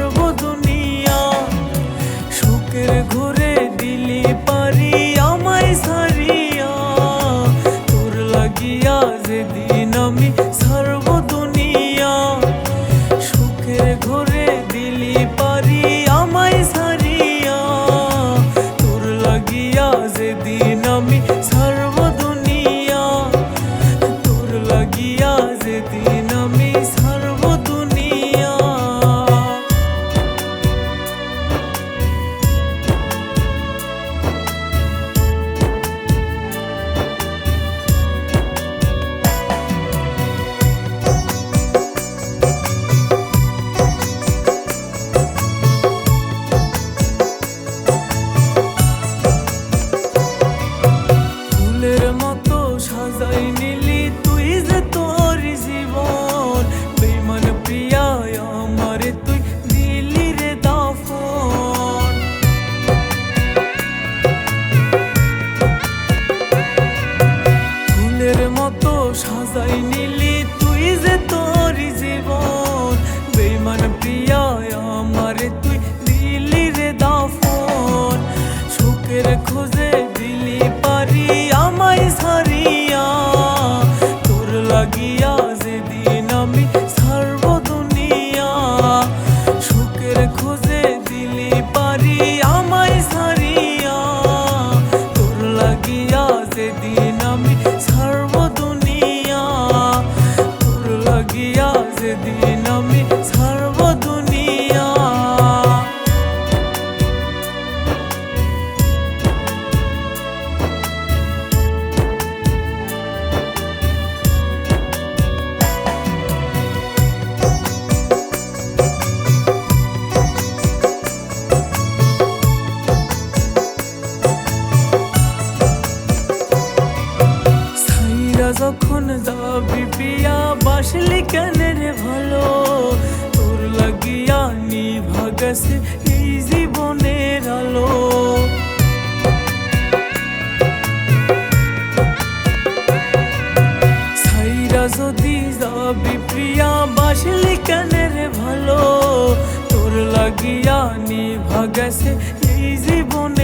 eu vou dormir. কখন দাবি পিয়া? বাসলি কেন রে ভালো? তোর লাগিয়া নি ভাগস এই জীবনের আলো। সাইরা যদি যাবি প্রিয়া বাসলি কেন ভালো? তোর লাগিয়া নি ভাগস এই জীবনে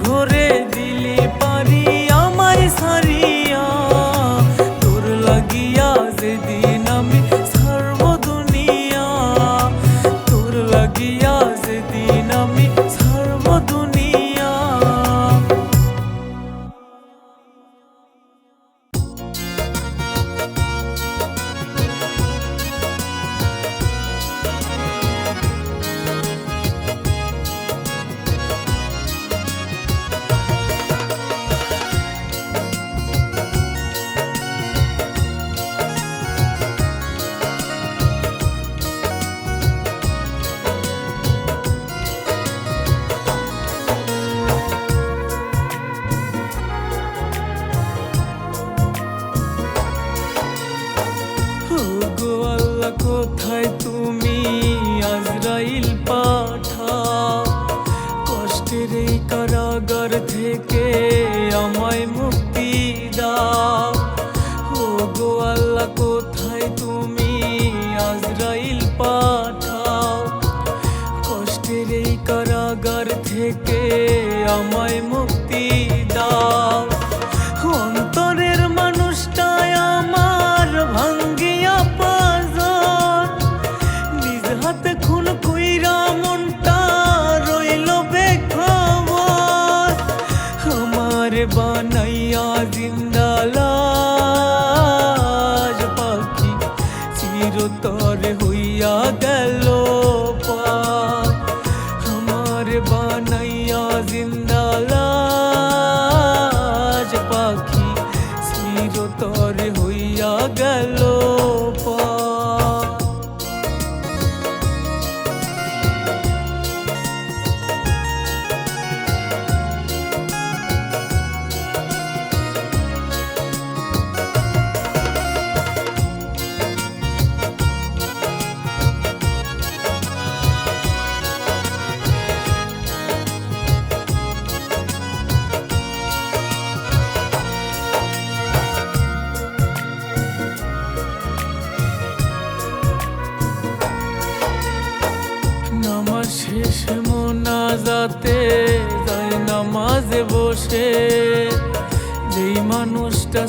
ঘুরে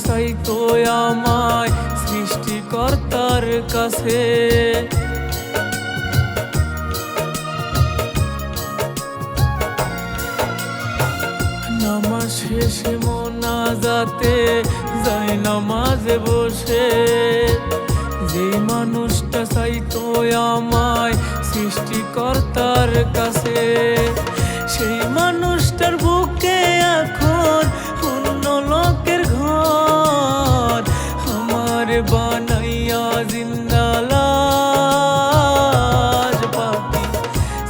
চাইতো আমায় সৃষ্টিকর্তার কাছে। নামাজ শেষে মোনাজাতে যায় নামাজে বসে। যে মানুষটা চাইতো আমায় সৃষ্টিকর্তার কাছে, সেই মানুষটার বুকে এখন আমার বানাইয়া জিন্দালাজ পাখি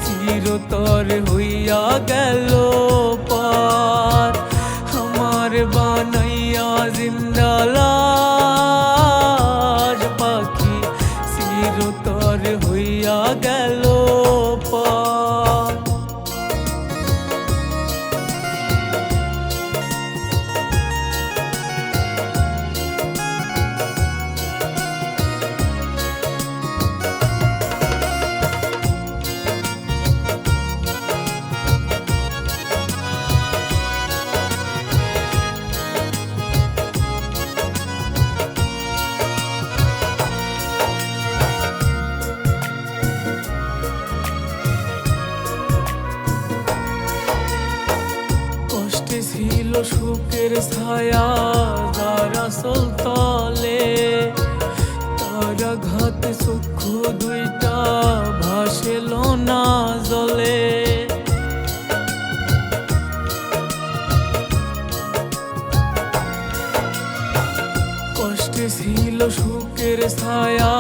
চিরতর হইয়া গেল পার আমার বানাইয়া জিন্দালাজ পাখি চিরতর হইয়া গেল চক্ষু দুইটা ভাসেল না জলে। কষ্টে ছিল সুখের ছায়া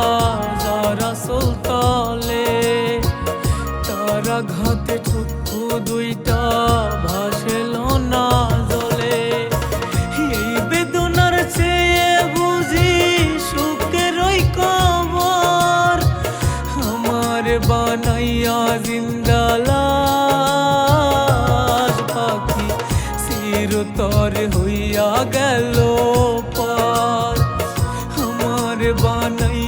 যারা চলতলে তারা ঘাতে চিরতর হইয়া গেল পার। আমার বানাইয়া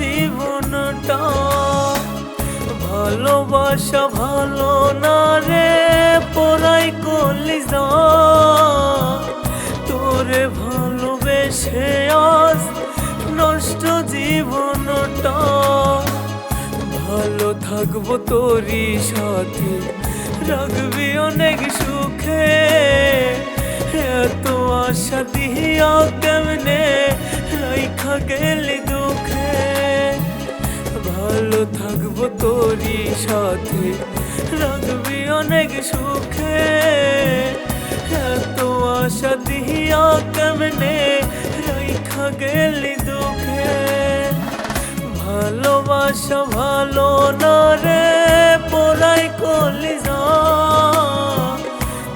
জীবনটা। ভালোবাসা ভালো না রে, পড়াই করলি যা তোরে ভালোবেসে আজ নষ্ট জীবনটা। ভালো থাকব তোরই সাথে, রাখবি অনেক সুখে। এত আশা দিয়া কেমনে রাইখা গেলি ভালো থাকব তোরই সাথে। রাখবি অনেক সুখে। এত আশা দিয়া কেমনে রাইখা গেলি দুঃখে? ভালোবাসা ভালো না রে, পড়াই করলি যা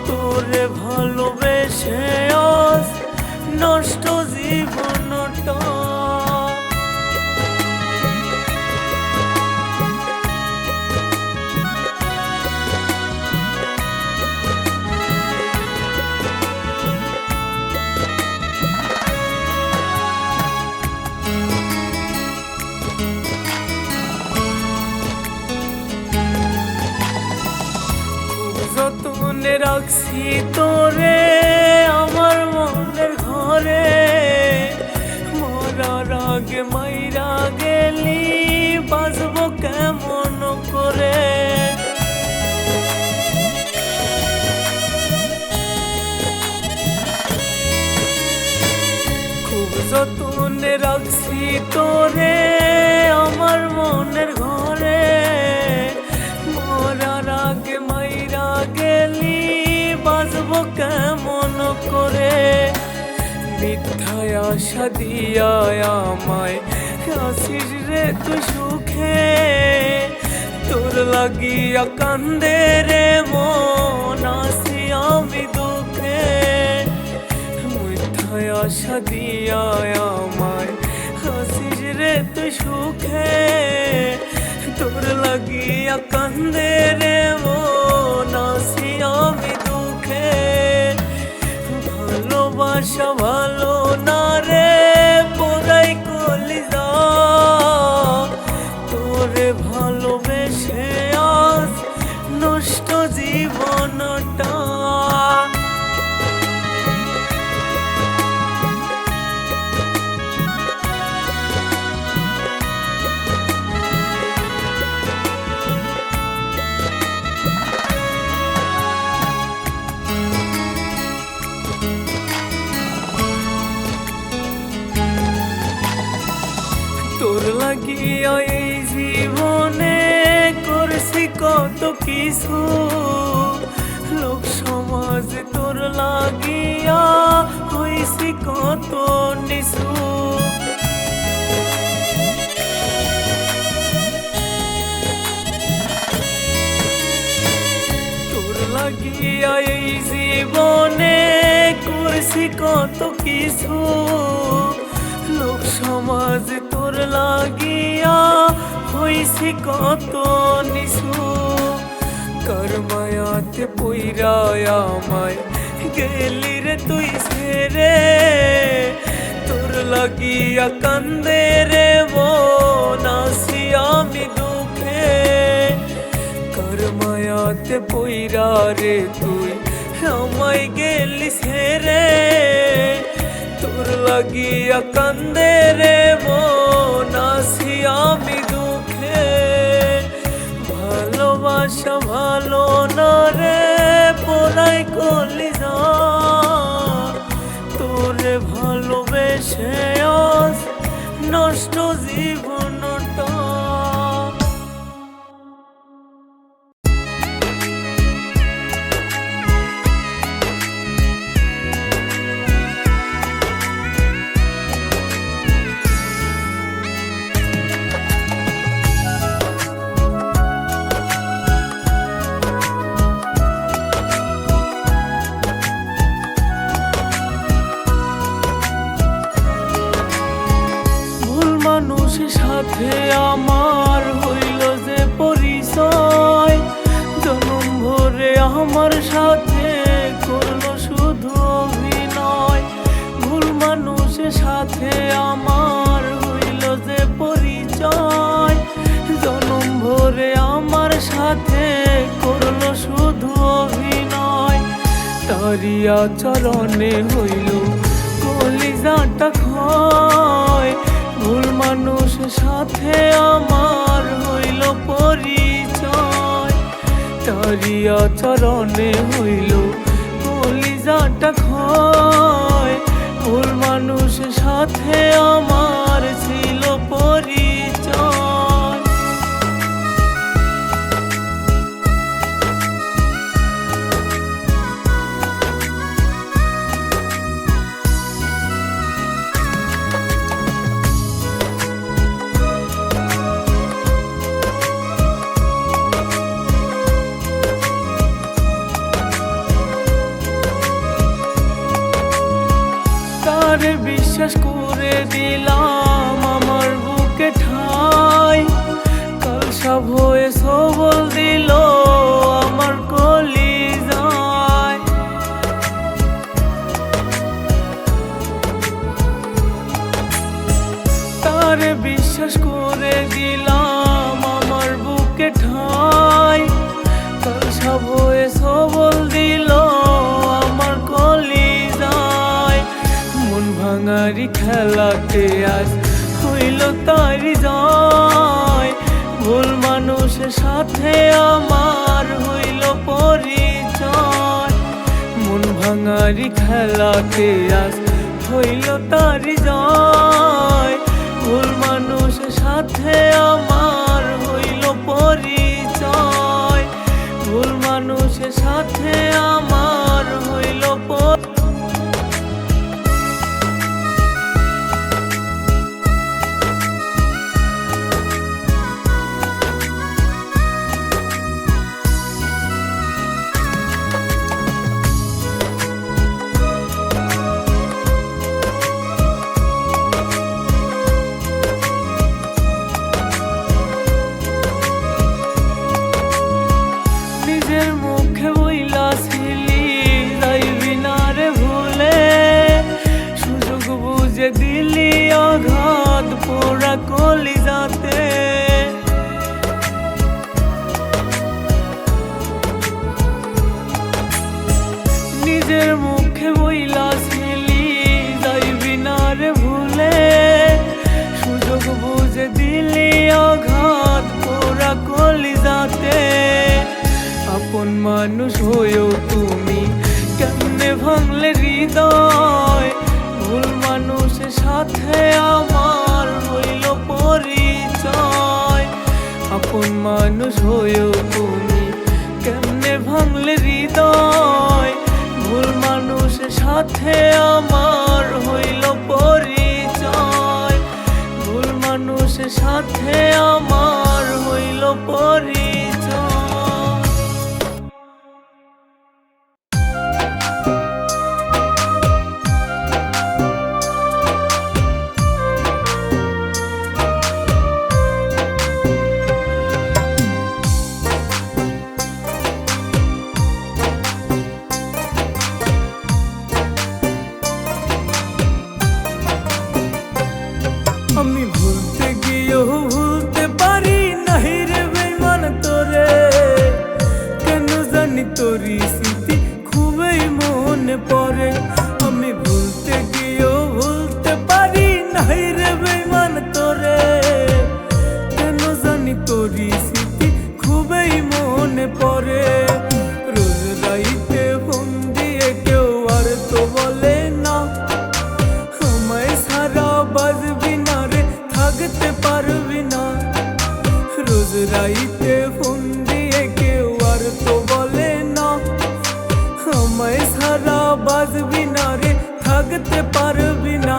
তোরে ভালোবেসে আজ নষ্ট জীবনটা যতনে রাখছি তোরে, আমার মনের ঘরে। মরার আগে মাইরা গেলি বাজবো কেমন করে? মিথ্যায় আশা দিয়া আমায় আসিস রে তুই সুখে। তোর লাগিয়া কান্দে রে মন। আশা দিয়া আমায়। হাসিস রে তুই সুখে তোর লাগিয়া কান্দে রে। এই জীবনে করছি কত কিছু। লোক সমাজ তোর লাগিয়া হইছি কত নিছু তোর লাগিয়া এই জীবনে করছি কত কিছু। লোক সমাজ তোর লাগিয়া হইছি কত নিছু কর্মায়াতে পইরায় আমায় গেলি রে তুই ছেড়ে। তোর লাগিয়া কান্দে রে নাসি আমি দুঃখে। কর্মায়াতে পইরা রে তুই আমায় গেলি ছেড়ে। লাগিয়া কান্দে রে নাসি আমি দুঃখে। ভালোবাসা ভালো না রে পোলাই কলি যা তোরে ভালোবেসে আজ নষ্ট জীবনটা তারিয়া চরণে হইল কলিজাটা ক্ষয়। ভুল মানুষ সাথে আমার হইল পরিচয়। তারিয়া চরণে হইল, কলিজাটা ক্ষয়। ভুল মানুষ সাথে আমার ছিল পরিচয়। তারে বিশ্বাস করে দিলাম তোমারই খেলাতে আজ হইল তার জয়। ভুল মানুষের সাথে আমার হইল পরিচয়। মন ভাঙারি খেলাতে আজ হইল তার জয়। ভুল মানুষের সাথে আমার হইল পরিচয়। ভুল মানুষের সাথে আমার হইল পরিচয় মানুষ হয়েও হারাতে পারবি না রোজ রাইতে ফোন দিয়ে কেউ আর তো বলে না আমায় সারা বাজবি না রে থাকতে পারবি না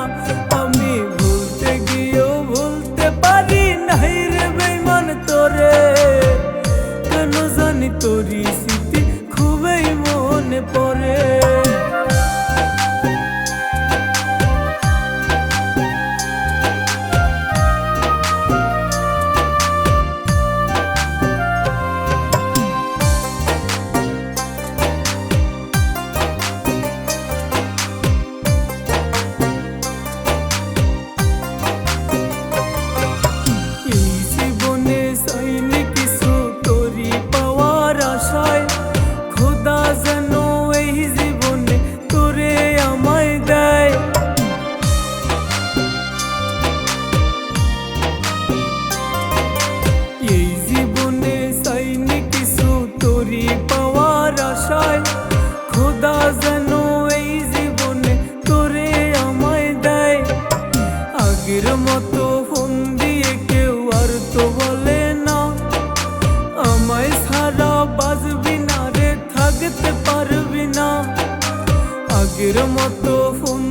আগতে পারবি না। আগের মতো ফোন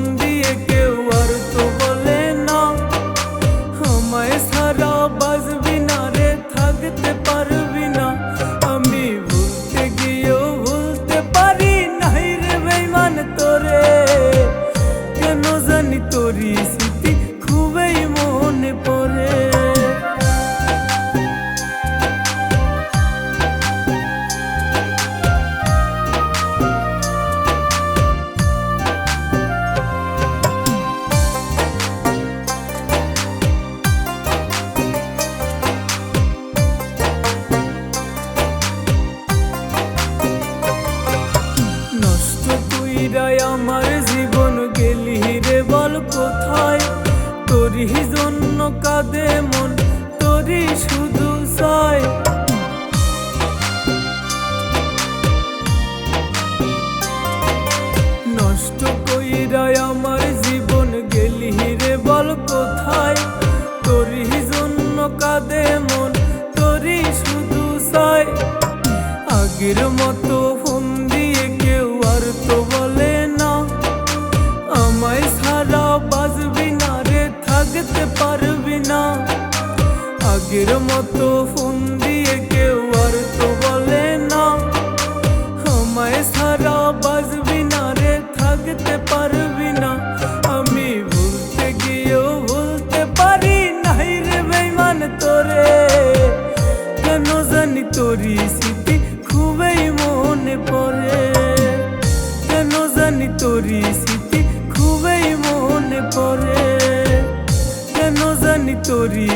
কোথায়? তোরই জন্য কাঁদে মন, তোরই শুধু চায়। নষ্ট কইরায় আমার জীবন গেলি রে বল কোথায়? তোরই জন্য কাঁদে মন, তোরই শুধু চায়। আগের মতো আগের মতো ফোন দিয়ে কেউ আর তো বলে না। আমায় ছাড়া বাজবি না রে, থাকতে পারবি না। আমি ভুলতে গিয়েও ভুলতে পারি নাই রে বেইমান তোরে। কেন জানি তোরি স্মৃতি খুবই মনে পড়ে। কেন জানি তোরি স্মৃতি খুবই মনে পড়ে। কেন জানি তোরি